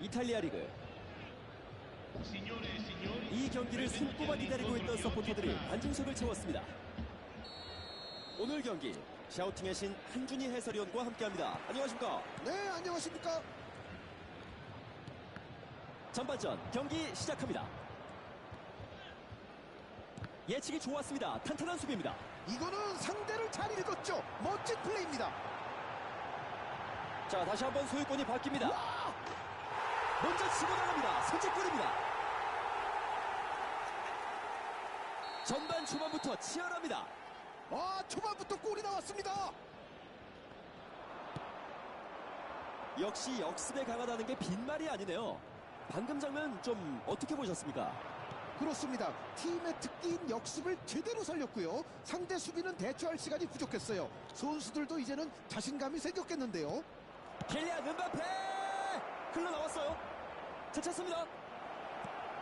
이탈리아 리그 이 경기를 손꼽아 기다리고 있던 서포터들이 관중석을 채웠습니다. 오늘 경기 샤우팅의 신 한준희 해설위원과 함께합니다. 안녕하십니까? 네, 안녕하십니까? 전반전 경기 시작합니다. 예측이 좋았습니다. 탄탄한 수비입니다. 이거는 상대를 잘 읽었죠. 멋진 플레이입니다. 자 다시 한번 소유권이 바뀝니다. 먼저 치고 나갑니다. 선제골입니다. 전반 초반부터 치열합니다. 아, 초반부터 골이 나왔습니다. 역시 역습에 강하다는 게 빈말이 아니네요. 방금 장면 좀 어떻게 보셨습니까? 그렇습니다. 팀의 특기인 역습을 제대로 살렸고요. 상대 수비는 대처할 시간이 부족했어요. 선수들도 이제는 자신감이 생겼겠는데요. 킬리안 은바페 흘러나왔어요. 자 찼습니다.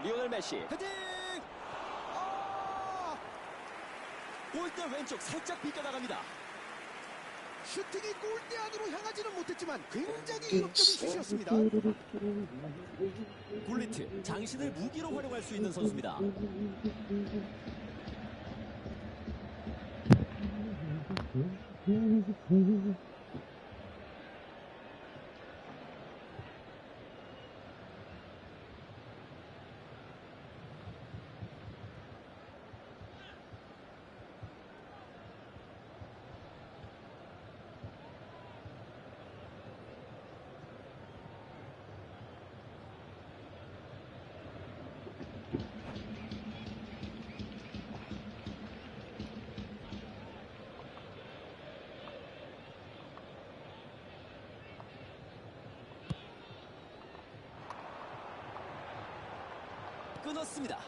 리오넬 메시 헤딩 아, 골대 왼쪽 살짝 비껴나갑니다. 슈팅이 골대 안으로 향하지는 못했지만 굉장히 위협적인 슛이었습니다. 굴리트 장신을 무기로 활용할 수 있는 선수입니다. 끊었습니다.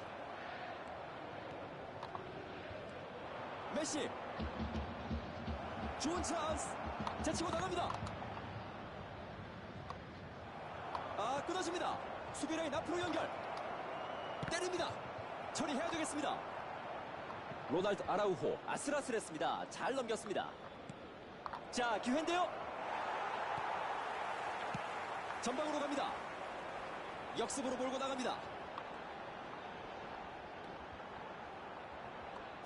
메시 좋은 찬스 제치고 나갑니다. 아 끊어집니다. 수비 라인 앞으로 연결 때립니다. 처리해야 되겠습니다. 로날드 아라우호 아슬아슬했습니다. 잘 넘겼습니다. 자 기회인데요. 전방으로 갑니다. 역습으로 몰고 나갑니다.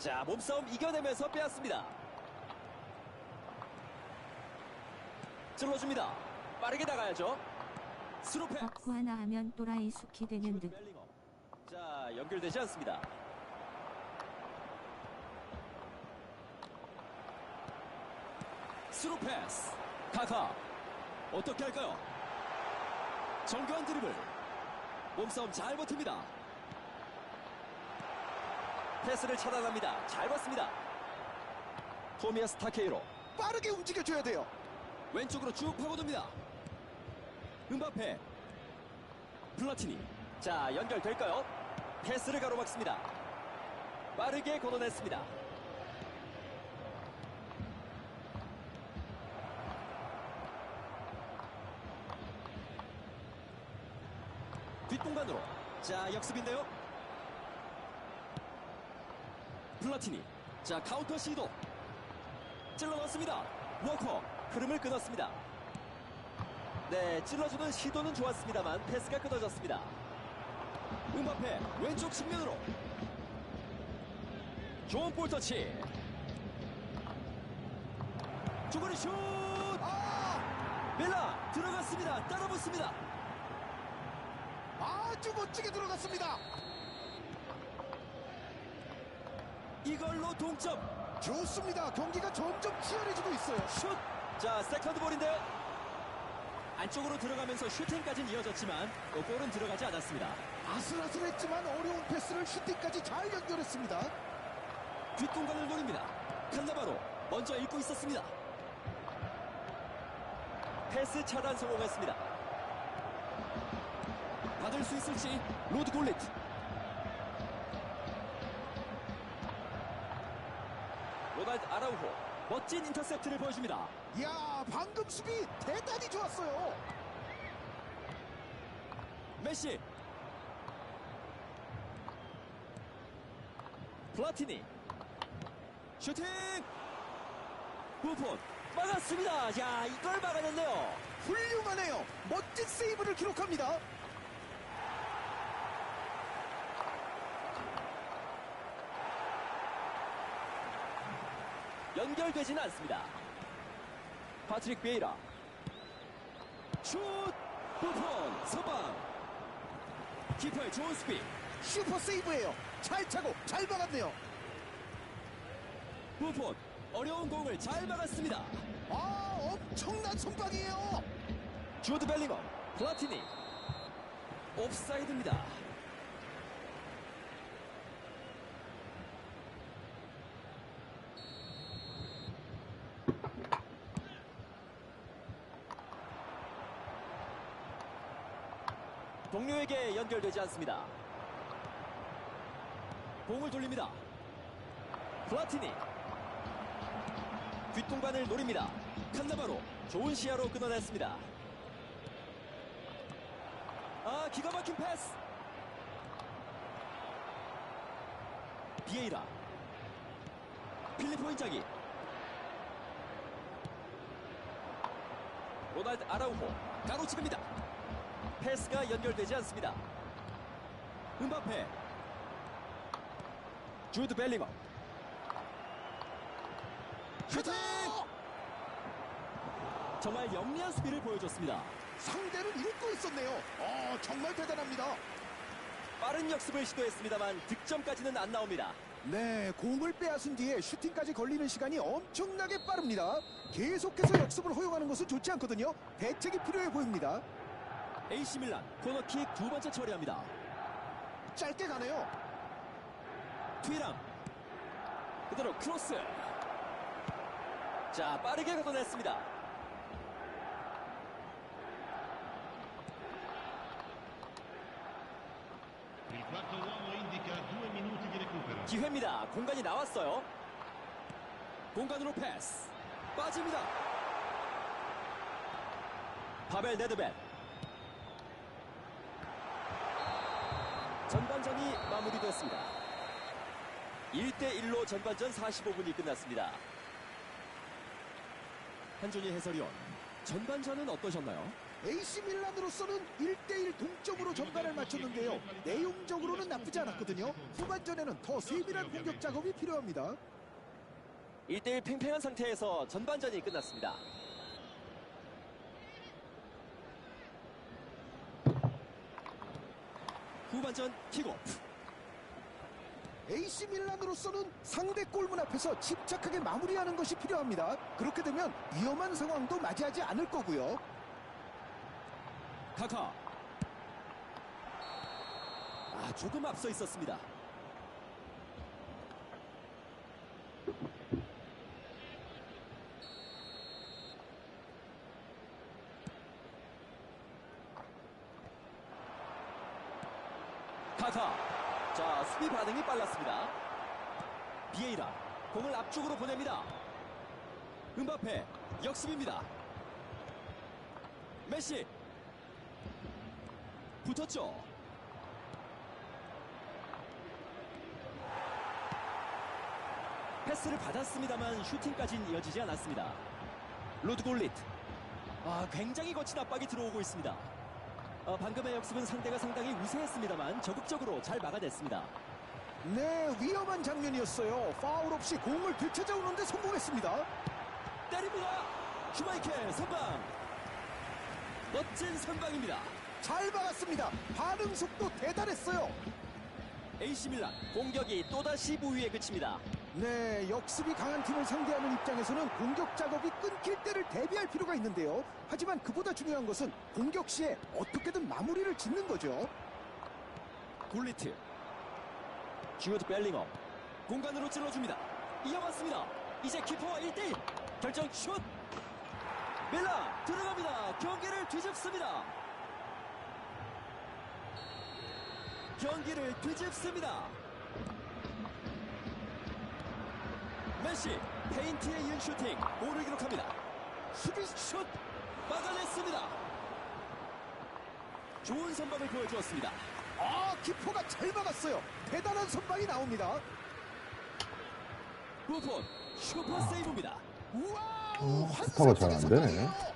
자, 몸싸움 이겨내면서 빼앗습니다. 찔러줍니다. 빠르게 나가야죠. 스루페. 덕후 하나 하면 또라이 숙이 되는 듯. 자, 연결되지 않습니다. 스루 패스. 카카. 어떻게 할까요? 정교한 드리블. 몸싸움 잘 버팁니다. 패스를 차단합니다. 잘 봤습니다. 토미아스 타케이로 빠르게 움직여줘야 돼요. 왼쪽으로 쭉 파고듭니다. 음바페 플라티니 자 연결될까요? 패스를 가로막습니다. 빠르게 걷어냈습니다. 뒷공간으로 자 역습인데요. 플라티니 자 카운터 시도 찔러 넣습니다. 워커 흐름을 끊었습니다. 네, 찔러주는 시도는 좋았습니다만 패스가 끊어졌습니다. 음바페 왼쪽 측면으로 좋은 볼 터치. 중거리 슛! 아, 밀라 들어갔습니다. 따라붙습니다. 아주 멋지게 들어갔습니다. 이걸로 동점. 좋습니다. 경기가 점점 치열해지고 있어요. 슛! 자, 세컨드 볼인데요. 안쪽으로 들어가면서 슈팅까지는 이어졌지만 또 볼은 들어가지 않았습니다. 아슬아슬했지만 어려운 패스를 슈팅까지 잘 연결했습니다. 뒷공간을 노립니다. 칸나바로 먼저 읽고 있었습니다. 패스 차단 성공했습니다. 받을 수 있을지 로드 골리트. 아라우호 멋진 인터셉트를 보여줍니다. 이야, 방금 수비 대단히 좋았어요. 메시 플라티니 슈팅 부폰 막았습니다 야 이걸 막아냈네요 훌륭하네요. 멋진 세이브를 기록합니다. 연결되지는 않습니다. 파트릭 베이라. 슛! 부폰! 서방! 키퍼의 좋은 스피. 슈퍼 세이브예요. 잘 차고 잘 막았네요. 부폰! 어려운 공을 잘 막았습니다. 아, 엄청난 선방이에요. 주드 벨링엄, 플라티니. 옵사이드입니다. 동료에게 연결되지 않습니다. 공을 돌립니다. 플라티니. 뒷공간을 노립니다. 칸나바로 좋은 시야로 끊어냈습니다. 아 기가 막힌 패스 비에이라 필리포 인자기 로날드 아라우호 가로치기입니다 패스가 연결되지 않습니다 음바페 주드 벨링엄 슈팅 정말 영리한 수비를 보여줬습니다 상대를 읽고 있었네요. 어, 정말 대단합니다. 빠른 역습을 시도했습니다만 득점까지는 안 나옵니다. 네, 공을 빼앗은 뒤에 슈팅까지 걸리는 시간이 엄청나게 빠릅니다. 계속해서 역습을 허용하는 것은 좋지 않거든요. 대책이 필요해 보입니다. AC 밀란 코너킥 두 번째 처리합니다. 짧게 가네요. 트위랑 그대로 크로스. 자 빠르게 걷어냈습니다. 기회입니다. 공간이 나왔어요. 공간으로 패스. 빠집니다. 파벨 네드벤. 전반전이 마무리됐습니다. 1대1로 전반전 45분이 끝났습니다. 한준희 해설위원, 전반전은 어떠셨나요? AC 밀란으로서는 1대1 동점으로 전반을 마쳤는데요. 내용적으로는 나쁘지 않았거든요. 후반전에는 더 세밀한 공격 작업이 필요합니다. 1대1 팽팽한 상태에서 전반전이 끝났습니다. 후반전 킥오프. AC 밀란으로서는 상대 골문 앞에서 침착하게 마무리하는 것이 필요합니다. 그렇게 되면 위험한 상황도 맞이하지 않을 거고요. 카카. 아, 조금 앞서 있었습니다. 카카. 자, 수비 반응이 빨랐습니다. 비에이라. 공을 앞쪽으로 보냅니다. 음바페. 역습입니다. 메시. 붙었죠. 패스를 받았습니다만 슈팅까지는 이어지지 않았습니다. 로드 골리트. 아, 굉장히 거친 압박이 들어오고 있습니다. 아, 방금의 역습은 상대가 상당히 우세했습니다만 적극적으로 잘 막아냈습니다. 네, 위험한 장면이었어요. 파울 없이 공을 되찾아오는데 성공했습니다. 때립니다. 슈마이켈 선방. 멋진 선방입니다. 잘 막았습니다. 반응 속도 대단했어요. AC 밀란 공격이 또다시 부위에 그칩니다. 네, 역습이 강한 팀을 상대하는 입장에서는 공격 작업이 끊길 때를 대비할 필요가 있는데요. 하지만 그보다 중요한 것은 공격 시에 어떻게든 마무리를 짓는 거죠. 굴리트 주어드 벨링엄. 공간으로 찔러줍니다. 이어봤습니다. 이제 키퍼와 1대1 결정 슛! 밀라 들어갑니다. 경기를 뒤집습니다. 경기를 뒤집습니다. 메시 페인트에 이은 슈팅. 골을 기록합니다. 수비 슛! 막아냈습니다. 좋은 선방을 보여주었습니다 아, 키퍼가 잘 막았어요. 대단한 선방이 나옵니다. 부폰 슈퍼 세이브입니다. 우와우, 어, 환상 스타가 잘 안 되네. 선방이에요.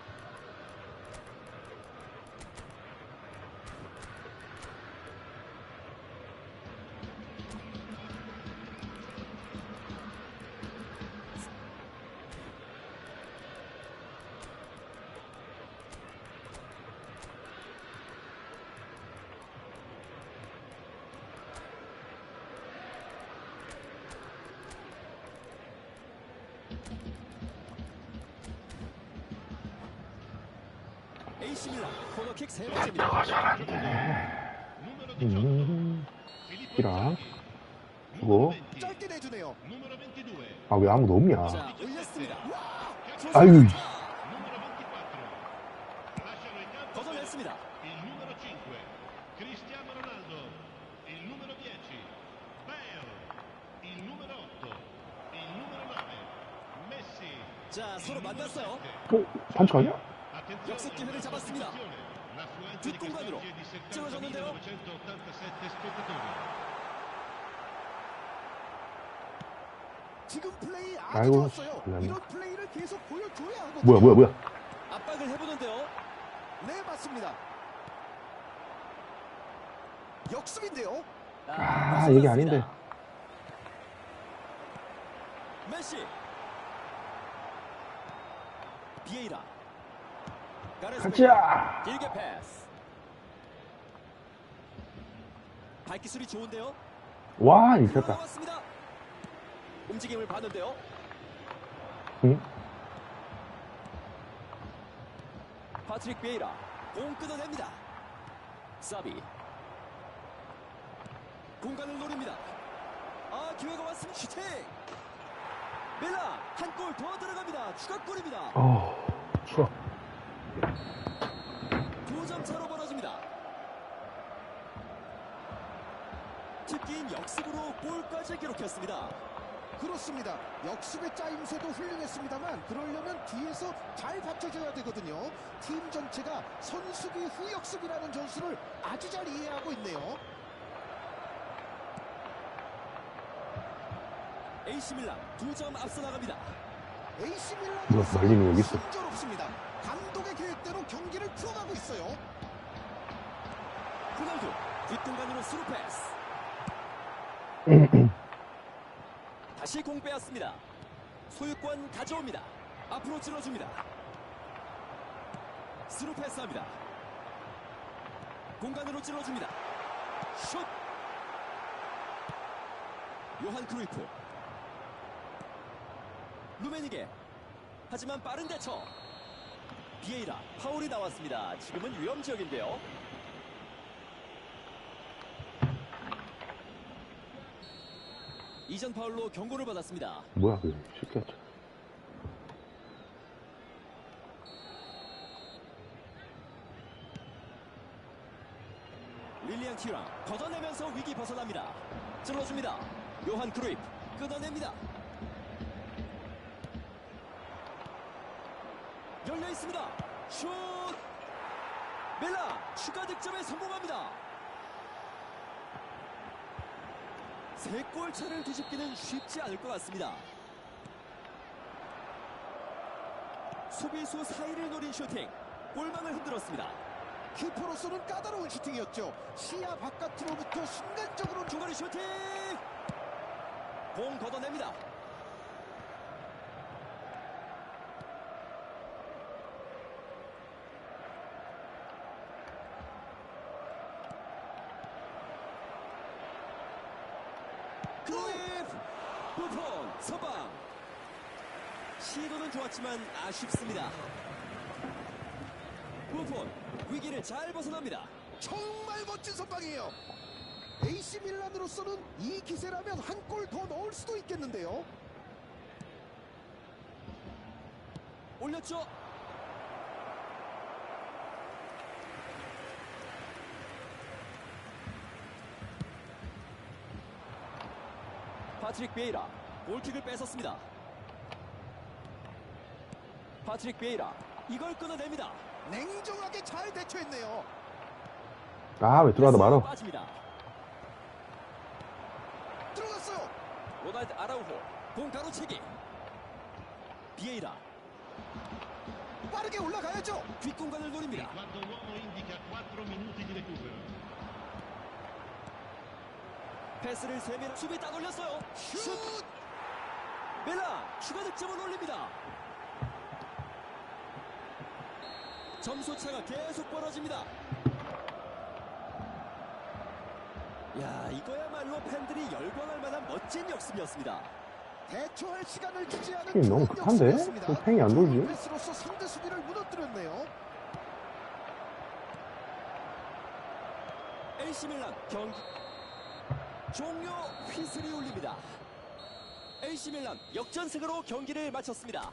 AC 코너킥 세 번째입니다. 아, 잘하는데. Numero 18. 음, Filippo Tira. Inzaghi. 주고. Numero 20. 짧게 내주네요. Numero 22. 아, 왜 아무도 없냐? 자, 올렸습니다. 아유. Numero 24. Lasciano il campo. 걷어냈습니다. Il numero 5. Cristiano Ronaldo. Il numero 10. Bale. Il numero 8. Il numero 9. Messi. 자, 서로 만났어요. 어? 반칙 아니야? Attenzione, 역습 기회를 잡았습니다. L'affluenza di 뒷공간으로 quest'oggi è di 찔러줬는데요. 70.987 spettatori. 지금 플레이 아이고. 이런 플레이를 계속 보여줘야 하거든요. 뭐야, 뭐야, 뭐야. 압박을 해보는데요. 네, 맞습니다. 역습인데요. 아, 이게 아닌데. 메시. 비에이라. 가자! 길게 패스. 발기술이 좋은데요. 와. 나왔습니다. 움직임을 봤는데요. 응? 파트릭 베이라 공 끊어냅니다. 사비 공간을 노립니다. 아 기회가 왔습니다. 슈팅. 밀라 한 골 더 들어갑니다. 추가골입니다. 어, 추워. 두점 차로 벌어집니다. 특기인 역습으로 골까지 기록했습니다. 그렇습니다. 역습의 짜임새도 훌륭했습니다만 그러려면 뒤에서 잘 받쳐줘야 되거든요. 팀 전체가 선수비 후역습이라는 전술을 아주 잘 이해하고 있네요. AC 밀란 두 점 앞서 나갑니다. AC 밀란 여기 있어. 순조롭습니다. 감독의 계획대로 경기를 풀어가고 있어요. 호날두 뒷공간으로 스루 패스. 다시 공 빼앗습니다. 소유권 가져옵니다. 앞으로 찔러줍니다. 스루 패스합니다. 공간으로 찔러줍니다. 슛! 요한 크루이프. 루메니게. 하지만 빠른 대처. 비에이라 파울이 나왔습니다. 지금은 위험 지역인데요. 이전 파울로 경고를 받았습니다. 뭐야, 그게. 쉽게 하자. 윌리안 티랑 걷어내면서 위기 벗어납니다. 찔러줍니다. 요한 크루이프 끊어냅니다. 열려 있습니다. 슛! 멜라 추가 득점에 성공합니다. 세 골 차를 뒤집기는 쉽지 않을 것 같습니다. 수비수 사이를 노린 슈팅 골망을 흔들었습니다. 키퍼로서는 까다로운 슈팅이었죠. 시야 바깥으로부터 순간적으로 중거리 슈팅! 공 걷어냅니다. 크루이프! 부폰! 서방! 시도는 좋았지만 아쉽습니다. 부폰 위기를 잘 벗어납니다. 정말 멋진 선방이에요. AC 밀란으로서는 이 기세라면 한 골 더 넣을 수도 있겠는데요. 올렸죠. 파트릭 베이라 골킥을 뺏었습니다. 파트릭 베이라 이걸 끊어냅니다. 냉정하게 잘 대처했네요. 아, 왜 들어가다 말어. 빠집니다. 들어갔어요. 로날드 아라우호 공 가로채기. 비에이라 빠르게 올라가야죠. 뒷공간을 노립니다. 패스를 세밀 수비 딱 올렸어요. 슛! 슛! 밀라 추가 득점을 올립니다. 점수 차가 계속 벌어집니다. 야, 이거야말로 팬들이 열광할 만한 멋진 역습이었습니다. 대처할 시간을 주지 않은 너무 급한데? 팽이 안 돌지? 패스로서 상대 수비를 무너뜨렸네요. AC 밀란 경기 종료 휘슬이 울립니다. AC 밀란 역전승으로 경기를 마쳤습니다.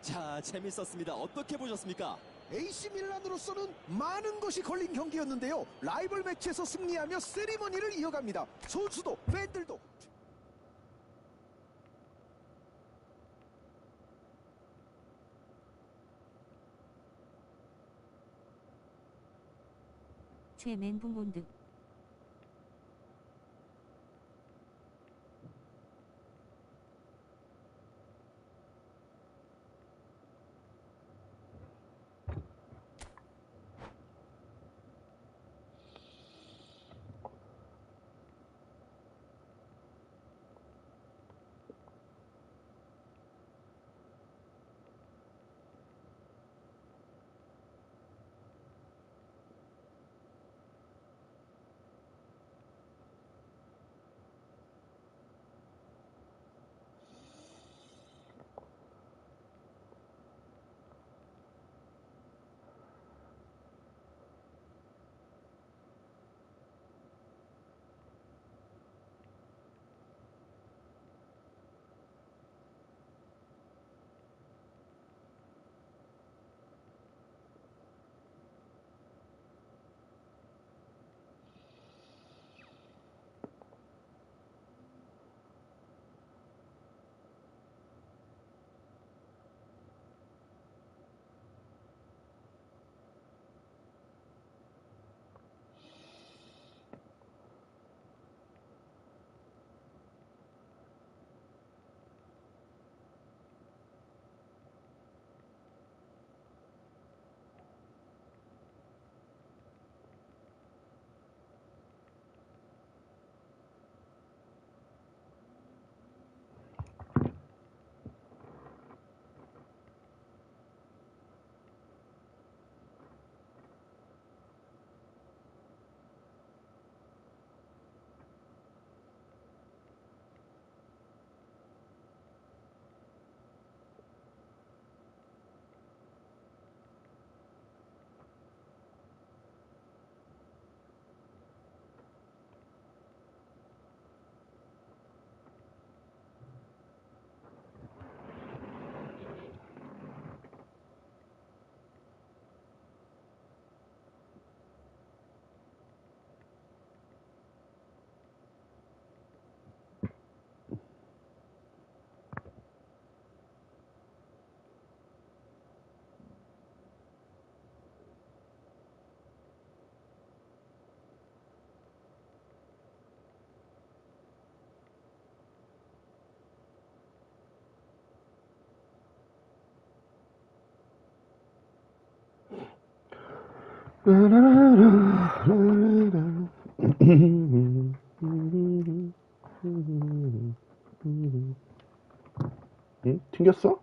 자, 재밌었습니다. 어떻게 보셨습니까? AC 밀란으로서는 많은 것이 걸린 경기였는데요. 라이벌 매치에서 승리하며 세리머니를 이어갑니다. 선수도 팬들도 제 멘붕 온 듯. 응? 튕겼어?